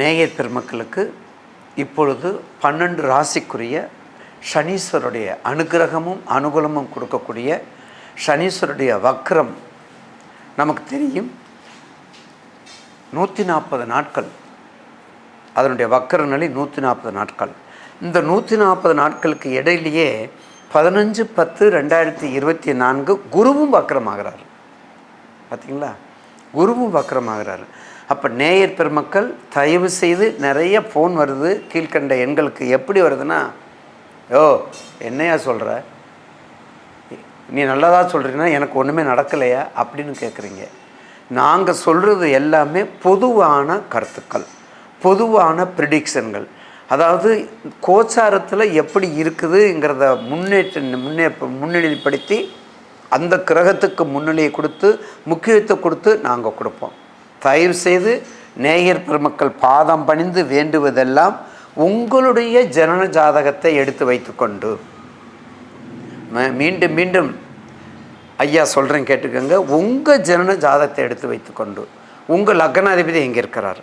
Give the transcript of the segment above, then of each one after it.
நேயர் பெருமக்களுக்கு இப்பொழுது பன்னெண்டு ராசிக்குரிய சனீஸ்வருடைய அனுகிரகமும் அனுகூலமும் கொடுக்கக்கூடிய சனீஸ்வருடைய வக்ரம் நமக்கு தெரியும். நூற்றி நாற்பது நாட்கள். அதனுடைய வக்கர நிலை நூற்றி நாற்பது நாட்கள். இந்த நூற்றி நாற்பது நாட்களுக்கு இடையிலேயே பதினஞ்சு பத்து ரெண்டாயிரத்தி இருபத்தி நான்கு குருவும் வக்கரமாகிறார் பார்த்தீங்களா குருவும் வக்கரமாகிறார் அப்போ நேயர் பெருமக்கள் தயவு செய்து நிறைய ஃபோன் வருது கீழ்கண்ட எண்களுக்கு. எப்படி வருதுன்னா ஓ என்னையா சொல்கிற நீ நல்லதாக சொல்கிறீங்கன்னா எனக்கு ஒன்றுமே நடக்கலையா? அப்படின்னு கேட்குறீங்க நாங்கள் சொல்கிறது எல்லாமே பொதுவான கருத்துக்கள் பொதுவான ப்ரிடிக்ஷன்கள் அதாவது கோச்சாரத்தில் எப்படி இருக்குதுங்கிறத முன்னேற்ற முன்னே முன்னிலைப்படுத்தி அந்த கிரகத்துக்கு முன்னிலையை கொடுத்து முக்கியத்துவம் கொடுத்து நாங்கள் கொடுப்போம். தயவு செய்து நேயர் பெருமக்கள் பாதம் பணிந்து வேண்டுவதெல்லாம் உங்களுடைய ஜனன ஜாதகத்தை எடுத்து வைத்துக்கொண்டு. ம- மீண்டும் மீண்டும் ஐயா சொல்கிறேன் கேட்டுக்கோங்க. உங்கள் ஜனன ஜாதகத்தை எடுத்து வைத்துக்கொண்டு. உங்கள் லக்னாதிபதி எங்கே இருக்கிறார்?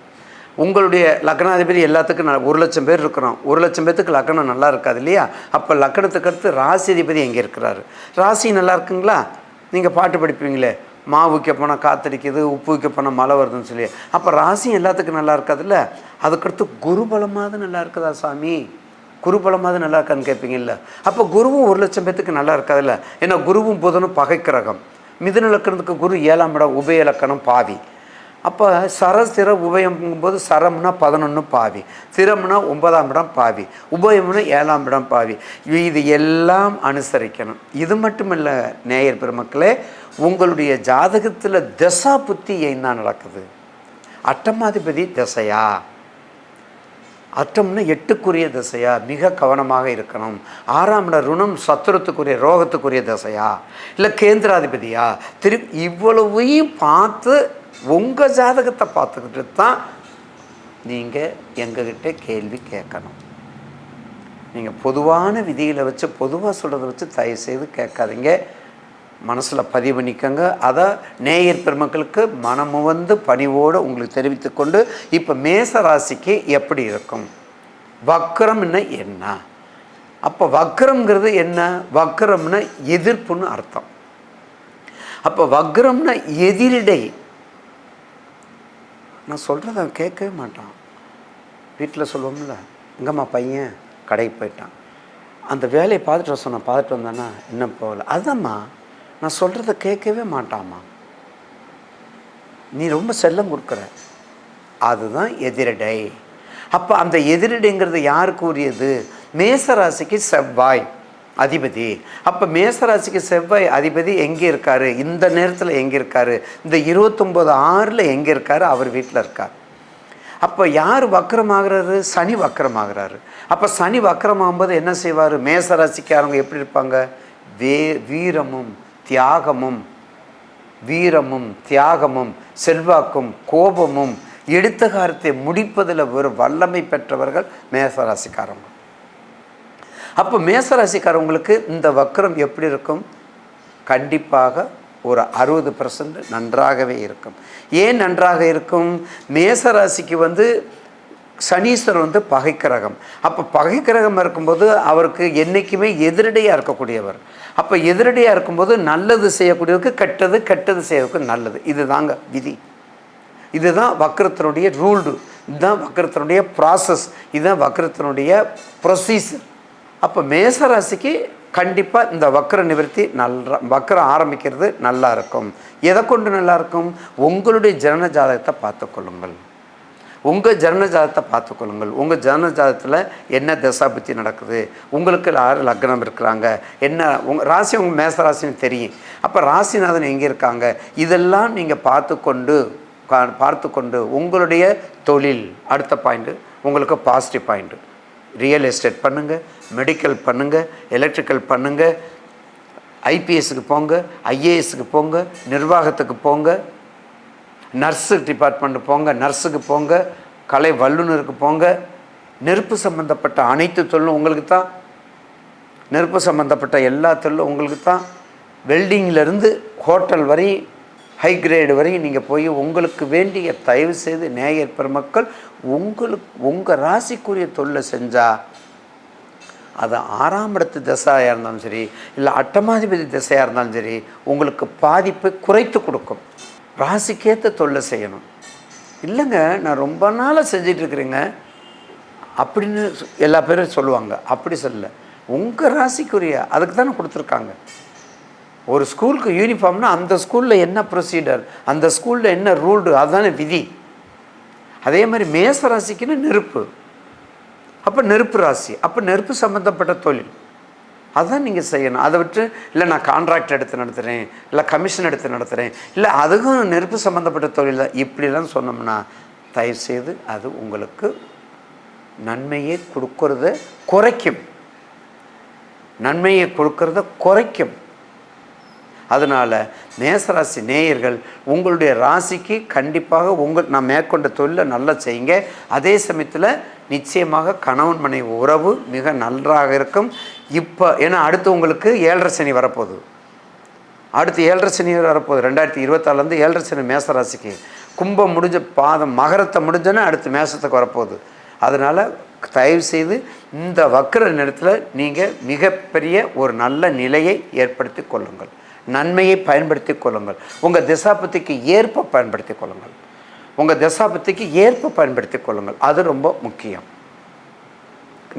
உங்களுடைய லக்னாதிபதி எல்லாத்துக்கும் நான் ஒரு லட்சம் பேர் இருக்கிறோம். ஒரு லட்சம் பேர்த்துக்கு லக்னம் நல்லா இருக்காது இல்லையா? அப்போ லக்னத்துக்கு அடுத்து ராசி அதிபதி எங்கே இருக்கிறாரு? ராசி நல்லா இருக்குங்களா? நீங்கள் பாட்டு படிப்பீங்களே. மாவு வைக்க போனால் காத்தடிக்குது உப்பு வைக்க போனால் மழை வருதுன்னு சொல்லி. அப்போ ராசி எல்லாத்துக்கும் நல்லா இருக்காதுல்ல? அதுக்கடுத்து குருபலமாவது நல்லா இருக்குதா சாமி? குருபலமாவது நல்லா இருக்கான்னு கேட்பீங்கல்ல அப்போ குருவும் ஒரு லட்சம் பேத்துக்கு நல்லா இருக்காதுல்ல? ஏன்னா குருவும் புதனும் பகை கிரகம் மிதுன இலக்கணத்துக்கு குரு ஏழாம் இடம் உபய இலக்கணம் பாவி. அப்போ சர சிர உபயம்ங்கும்போது சரம்னா பதினொன்று பாவி. சிரம்னா ஒன்பதாம் இடம் பாவி. உபயம்னா ஏழாம் இடம் பாவி. இது எல்லாம் அனுசரிக்கணும். இது மட்டும் இல்லை நேயர் பெருமக்களே உங்களுடைய ஜாதகத்தில் திசா புத்தி என்ன நடக்குது? அட்டமாதிபதி திசையா? அட்டம்னா எட்டுக்குரிய திசையா? மிக கவனமாக இருக்கணும். ஆறாம் இட ருணம் சத்துரத்துக்குரிய ரோகத்துக்குரிய திசையா? இல்லை கேந்திராதிபதியா? திரு இவ்வளவையும் பார்த்து உங்கள் ஜாதகத்தை பார்த்துக்கிட்டு தான் நீங்கள் எங்ககிட்ட கேள்வி கேட்கணும். நீங்கள் பொதுவான விதிகளை வச்சு பொதுவாக சொல்கிறத வச்சு தயவு செய்து கேட்காதீங்க. மனசில் பதிவு பண்ணிக்கோங்க அதை நேயர் பெருமக்களுக்கு மனமு வந்து பணிவோடு உங்களுக்கு தெரிவித்துக்கொண்டு இப்போ மேச ராசிக்கு எப்படி இருக்கும்? வக்கரம்னா என்ன? அப்போ வக்ரம்ங்கிறது என்ன? வக்ரம்னா எதிர்ப்புன்னு அர்த்தம். அப்போ வக்ரம்னா எதிரிடை. நான் சொல்கிறத அவன் கேட்கவே மாட்டான். வீட்டில் சொல்லுவோம்ல எங்கம்மா பையன் கடைக்கு போயிட்டான். அந்த வேலையை பார்த்துட்டு வர சொன்னேன் பார்த்துட்டு வந்தானா இன்னும் போகல? அதாம்மா நான் சொல்கிறத கேட்கவே மாட்டாம்மா நீ ரொம்ப செல்லம் கொடுக்குற. அதுதான் எதிரடை. அப்போ அந்த எதிரடைங்கிறது யாருக்கு உரியது? மேசராசிக்கு செவ்வாய். அதிபதி. அப்போ மேசராசிக்கு செவ்வாய் அதிபதி எங்கே இருக்கார்? இந்த நேரத்தில் எங்கே இருக்கார்? இந்த இருபத்தொம்போது ஆறில் எங்கே இருக்கார்? அவர் வீட்டில் இருக்கார். அப்போ யார் வக்கரமாகிறாரு? சனி வக்கரமாகிறாரு. அப்போ சனி வக்கரமாகும்போது என்ன செய்வார்? மேசராசிக்காரங்க எப்படி இருப்பாங்க? வே வீரமும் தியாகமும் வீரமும் தியாகமும் செல்வாக்கும் கோபமும் எடுத்தகாரத்தை முடிப்பதில் ஒரு வல்லமை பெற்றவர்கள் மேசராசிக்காரங்க. அப்போ மேசராசிக்காரவங்களுக்கு இந்த வக்கரம் எப்படி இருக்கும்? கண்டிப்பாக ஒரு அறுபது பர்சன்ட் நன்றாகவே இருக்கும். ஏன் நன்றாக இருக்கும்? மேசராசிக்கு வந்து சனீஸ்வரர் வந்து பகைக்கிரகம். அப்போ பகைக்கிரகம் இருக்கும்போது அவருக்கு என்றைக்குமே எதிரடையாக இருக்கக்கூடியவர். அப்போ எதிரடையாக இருக்கும்போது நல்லது செய்யக்கூடியவருக்கு கெட்டது கெட்டது செய்யறதுக்கு நல்லது. இதுதாங்க விதி. இதுதான் வக்கரத்தினுடைய ரூல்டு இதுதான் வக்கரத்தினுடைய ப்ராசஸ் இதுதான் வக்கரத்தினுடைய ப்ரொசீஜர் அப்போ மேசராசிக்கு கண்டிப்பாக இந்த வக்கர நிவர்த்தி நல்லா வக்கரம் ஆரம்பிக்கிறது நல்லா இருக்கும். எதை கொண்டு நல்லா இருக்கும்? உங்களுடைய ஜனன ஜாதகத்தை பார்த்துக்கொள்ளுங்கள் உங்கள் ஜனன ஜாதகத்தை பார்த்துக்கொள்ளுங்கள் உங்கள் ஜனன ஜாதகத்தில் என்ன தசாபுத்தி நடக்குது? உங்களுக்கு யார் லக்னம் இருக்கிறாங்க? என்ன உங்கள் ராசி உங்கள் மேச ராசின்னு தெரியும். அப்போ ராசிநாதன் எங்கே இருக்காங்க? இதெல்லாம் நீங்கள் பார்த்து கொண்டு கா- பார்த்து கொண்டு உங்களுடைய தொழில் அடுத்த பாயிண்ட்டு உங்களுக்கு பாசிட்டிவ் பாயிண்ட்டு ரியல் எஸ்டேட் பண்ணுங்கள் மெடிக்கல் பண்ணுங்கள் எலக்ட்ரிக்கல் பண்ணுங்கள் ஐபிஎஸ்க்கு போங்க ஐஏஎஸ்க்கு போங்க நிர்வாகத்துக்கு போங்க நர்ஸு டிபார்ட்மெண்ட்டு போங்க நர்ஸுக்கு போங்க கலை வல்லுநருக்கு போங்க நெருப்பு சம்பந்தப்பட்ட அனைத்து தொழிலும் உங்களுக்கு தான். நெருப்பு சம்பந்தப்பட்ட எல்லா தொழிலும் உங்களுக்கு தான். வெல்டிங்லேருந்து ஹோட்டல் வரை ஹை கிரேடு வரையும் நீங்கள் போய் உங்களுக்கு வேண்டிய தயவு செய்து நேயர் பெருமக்கள் உங்களுக்கு உங்கள் ராசிக்குரிய தொழிலை செஞ்சால் அது ஆறாம் இடத்து திசையாக இருந்தாலும் சரி இல்லை அட்டமாதிபதி திசையாக இருந்தாலும் சரி உங்களுக்கு பாதிப்பை குறைத்து கொடுக்கும். ராசிக்கேற்ற தொல்லை செய்யணும். இல்லைங்க நான் ரொம்ப நாளாக செஞ்சிட்ருக்குறேங்க அப்படின்னு சொ- எல்லா பேரும் சொல்லுவாங்க. அப்படி சொல்ல உங்கள் ராசிக்குரிய அதுக்கு தானே கொடுத்துருக்காங்க. ஒரு ஸ்கூலுக்கு யூனிஃபார்ம்னா அந்த ஸ்கூலில் என்ன ப்ரொசீடர் அந்த ஸ்கூலில் என்ன ரூல்டு அதுதானே விதி. அதே மாதிரி மேச ராசிக்குன்னு நெருப்பு. அப்போ நெருப்பு ராசி. அப்போ நெருப்பு சம்மந்தப்பட்ட தொழில். அதான் நீங்கள் செய்யணும். அதை விட்டு இல்லை நான் கான்ட்ராக்ட் எடுத்து நடத்துகிறேன் இல்லை கமிஷன் எடுத்து நடத்துகிறேன் இல்லை அதுக்கும் நெருப்பு சம்மந்தப்பட்ட தொழில் தான். இப்படிலாம் சொன்னோம்னா தயவுசெய்து அது உங்களுக்கு நன்மையை கொடுக்கறத குறைக்கும். நன்மையை கொடுக்கறத குறைக்கும். அதனால் மேசராசி நேயர்கள் உங்களுடைய ராசிக்கு கண்டிப்பாக உங்கள் நான் மேற்கொண்ட தொழிலை நல்லா செய்யுங்க. அதே சமயத்தில் நிச்சயமாக கணவன் மனைவி உறவு மிக நன்றாக இருக்கும். இப்போ ஏன்னா அடுத்து உங்களுக்கு ஏழரை சனி வரப்போகுது. அடுத்து ஏழரை சனி வரப்போகுது. ரெண்டாயிரத்தி இருபத்தாலேருந்து ஏழரை சனி மேசராசிக்கு. கும்பம் முடிஞ்ச பாதம் மகரத்தை முடிஞ்சோன்னே அடுத்து மேசத்துக்கு வரப்போகுது. அதனால் தயவு செய்து இந்த வக்கர நேரத்தில் நீங்கள் மிகப்பெரிய ஒரு நல்ல நிலையை ஏற்படுத்தி கொள்ளுங்கள். நன்மையை பயன்படுத்தி கொள்ளுங்கள். உங்கள் திசாபத்திக்கு ஏற்ப பயன்படுத்தி கொள்ளுங்கள். உங்கள் திசாபத்திக்கு ஏற்ப பயன்படுத்தி கொள்ளுங்கள். அது ரொம்ப முக்கியம்.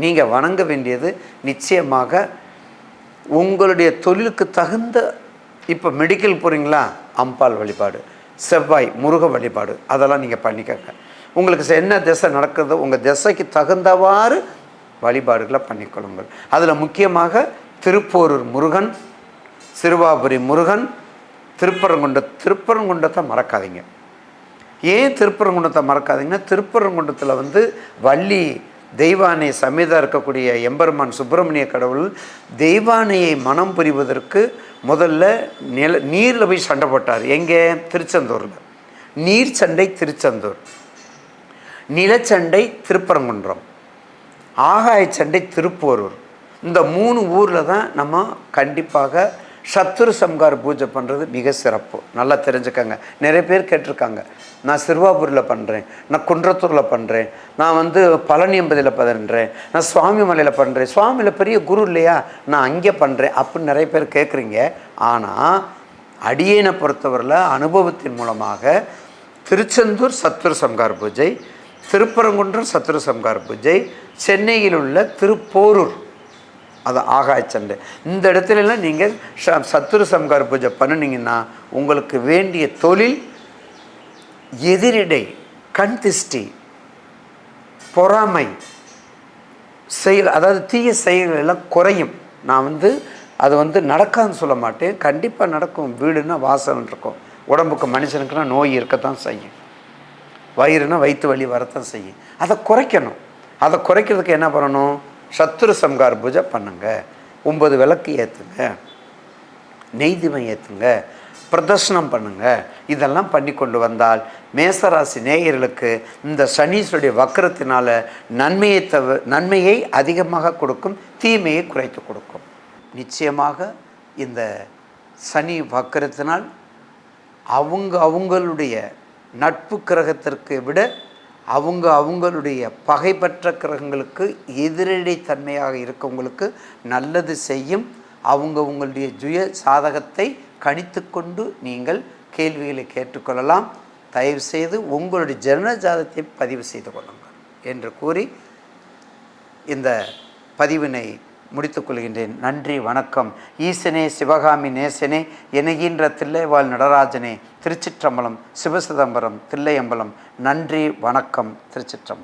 நீங்கள் வணங்க வேண்டியது நிச்சயமாக உங்களுடைய தொழிலுக்கு தகுந்த இப்போ மெடிக்கல் போகிறீங்களா அம்பாள் வழிபாடு செவ்வாய் முருக வழிபாடு அதெல்லாம் நீங்கள் பண்ணிக்கோங்க. உங்களுக்கு என்ன திசை நடக்கிறதோ உங்கள் திசைக்கு தகுந்தவாறு வழிபாடுகளை பண்ணிக்கொள்ளுங்கள். அதில் முக்கியமாக திருப்போரூர் முருகன் சிறுவாபுரி முருகன் திருப்பரங்குண்ட திருப்பரங்குன்றத்தை மறக்காதீங்க. ஏன் திருப்பரங்குன்றத்தை மறக்காதீங்கன்னா திருப்பரங்குன்றத்தில் வந்து வள்ளி தெய்வானை சமேதா இருக்கக்கூடிய எம்பெருமான் சுப்பிரமணிய கடவுள் தெய்வானையை மனம் புரிவதற்கு முதல்ல நில நீரில் போய் சண்டை போட்டார். எங்கே? திருச்செந்தூரில். நீர் சண்டை திருச்செந்தூர். நிலச்சண்டை திருப்பரங்குன்றம். ஆகாய சண்டை திருப்போரூர். இந்த மூணு ஊரில் தான் நம்ம கண்டிப்பாக சத்துரு சம்கார பூஜை பண்ணுறது மிக சிறப்பு. நல்லா தெரிஞ்சுக்கங்க. நிறைய பேர் கேட்டிருக்காங்க. நான் சிறுவாபூரில் பண்ணுறேன் நான் குன்றத்தூரில் பண்ணுறேன் நான் வந்து பழனி எம்பதியில் பண்ணுறேன் நான் சுவாமி மலையில் பண்ணுறேன் சுவாமியில் பெரிய குரு இல்லையா? நான் அங்கே பண்ணுறேன் அப்படின்னு நிறைய பேர் கேட்குறீங்க ஆனால் அடியேனை பொறுத்தவரையில் அனுபவத்தின் மூலமாக திருச்செந்தூர் சத்துரு சம்கார் பூஜை திருப்பரங்குன்றம் சத்துரு சம்கார் பூஜை சென்னையில் உள்ள திருப்போரூர் அது ஆகாய சண்டை இந்த இடத்துலலாம் நீங்கள் ச- சத்துரு சம்கார பூஜை பண்ணினீங்கன்னா உங்களுக்கு வேண்டிய தொழில் எதிரிடை கண் திஷ்டி பொறாமை செயல் அதாவது தீய செயல்கள் எல்லாம் குறையும். நான் வந்து அது வந்து நடக்காதுன்னு சொல்ல மாட்டேன். கண்டிப்பாக நடக்கும். வீடுன்னா வாசல் இருக்கும். உடம்புக்கு மனுஷனுக்குன்னா நோய் இருக்கத்தான் செய்யும். வயிறுனா வயிற்று வலி வரத்தான் செய்யும். அதை குறைக்கணும். அதை குறைக்கிறதுக்கு என்ன பண்ணணும்? சத்துரு சம்கார் பூஜை பண்ணுங்க. ஒம்பது விளக்கு ஏற்றுங்க நெய்திமை ஏற்றுங்க பிரதர்ஷனம் பண்ணுங்க. இதெல்லாம் பண்ணி கொண்டு வந்தால் மேசராசி நேயர்களுக்கு இந்த சனீஸ்வருடைய வக்கரத்தினால் நன்மையை தவிர நன்மையை அதிகமாக கொடுக்கும் தீமையை குறைத்து கொடுக்கும். நிச்சயமாக இந்த சனி வக்கரத்தினால் அவங்க அவங்களுடைய நட்பு கிரகத்திற்கு விட அவங்க அவங்களுடைய பகைப்பற்ற கிரகங்களுக்கு எதிரடி தன்மையாக இருக்கவங்களுக்கு நல்லது செய்யும். அவங்க உங்களுடைய சுய சாதகத்தை கணித்து கொண்டு நீங்கள் கேள்விகளை கேட்டுக்கொள்ளலாம். தயவுசெய்து உங்களுடைய ஜன ஜாதத்தை பதிவு செய்து கொள்ளுங்கள் என்று கூறி இந்த பதிவினை முடித்துக்கொள்கின்றேன் நன்றி வணக்கம். ஈசனே சிவகாமி நேசனே எனகின்ற தில்லைவாழ் நடராஜனே திருச்சிற்றம்பலம் சிவசிதம்பரம் தில்லையம்பலம். நன்றி வணக்கம் திருச்சிற்றம்பலம்.